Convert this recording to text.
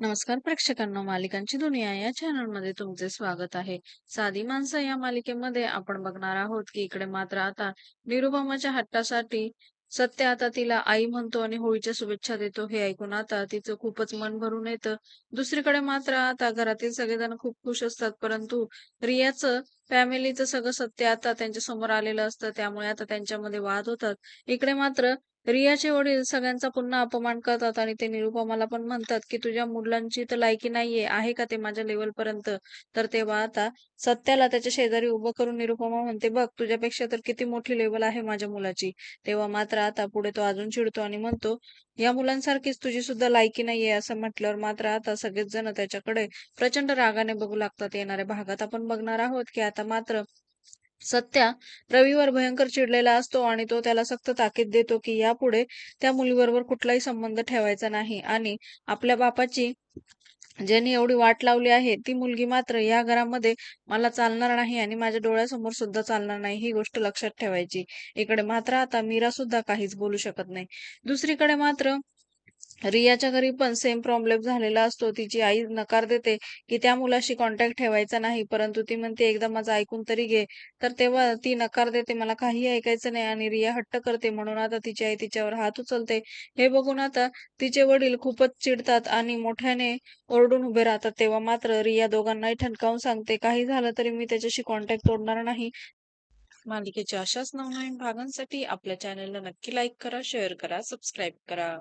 नमस्कार प्रेक्षकांनो मालिकांची दुनिया या चॅनलमध्ये तुमचे स्वागत आहे. साधी माणसं या मालिकेमध्ये आपण बघणार आहोत की इकडे मात्र आता निरुपमाच्या हट्टासाठी सत्य आता तिला आई म्हणतो आणि होळीच्या शुभेच्छा देतो. हे ऐकून आता तिचं खूपच मन भरून येतं. दुसरीकडे मात्र आता घरातील सगळेजण खूप खुश असतात परंतु रियाचं फॅमिलीचं सगळं सत्य आता त्यांच्यासमोर आलेलं असतं. त्यामुळे आता त्यांच्यामध्ये वाद होतात. इकडे मात्र रियाचे वडील सगळ्यांचा पुन्हा अपमान करतात आणि ते निरुपमाला पण म्हणतात की तुझ्या मुलांची तर लायकी नाहीये. आहे का ते माझ्या लेवल पर्यंत? तर तेव्हा आता सत्याला त्याच्या शेजारी उभं करून निरुपमा म्हणते बघ तुझ्यापेक्षा तर किती मोठी लेवल आहे माझ्या मुलाची. तेव्हा मात्र आता पुढे तो अजून चिडतो आणि म्हणतो या मुलांसारखीच तुझी सुद्धा लायकी नाहीये असं म्हटल्यावर मात्र आता सगळेच जण त्याच्याकडे प्रचंड रागाने बघू लागतात. येणाऱ्या भागात आपण बघणार आहोत की आता मात्र सत्या रवीवर भयंकर चिडलेला असतो आणि तो त्याला सक्त ताकीद देतो की यापुढे त्या मुलीबरोबर कुठलाही संबंध ठेवायचा नाही. आणि आपल्या बापाची ज्यांनी एवढी वाट लावली आहे ती मुलगी मात्र या घरामध्ये मला चालणार नाही आणि माझ्या डोळ्यासमोर सुद्धा चालणार नाही ही गोष्ट लक्षात ठेवायची. इकडे मात्र आता मीरा सुद्धा काहीच बोलू शकत नाही. दुसरीकडे मात्र रियाच्या घरी पण सेम प्रॉब्लेम झालेला असतो. तिची आई नकार देते की त्या मुलाशी कॉन्टॅक्ट ठेवायचा नाही. परंतु ती म्हणते एकदा माझं ऐकून तरी घे. तर तेव्हा ती नकार देते मला काही ऐकायचं नाही. आणि रिया हट्ट करते. म्हणून आता तिची आई तिच्यावर हात उचलते. हे बघून आता तिचे वडील खूपच चिडतात आणि मोठ्याने ओरडून उभे राहतात. तेव्हा मात्र रिया दोघांनाही ठणकावून सांगते काही झालं तरी मी त्याच्याशी कॉन्टॅक्ट तोडणार नाही. मालिकेच्या अशाच नवनवीन भागांसाठी आपल्या चॅनलला नक्की लाईक करा शेअर करा सबस्क्राईब करा.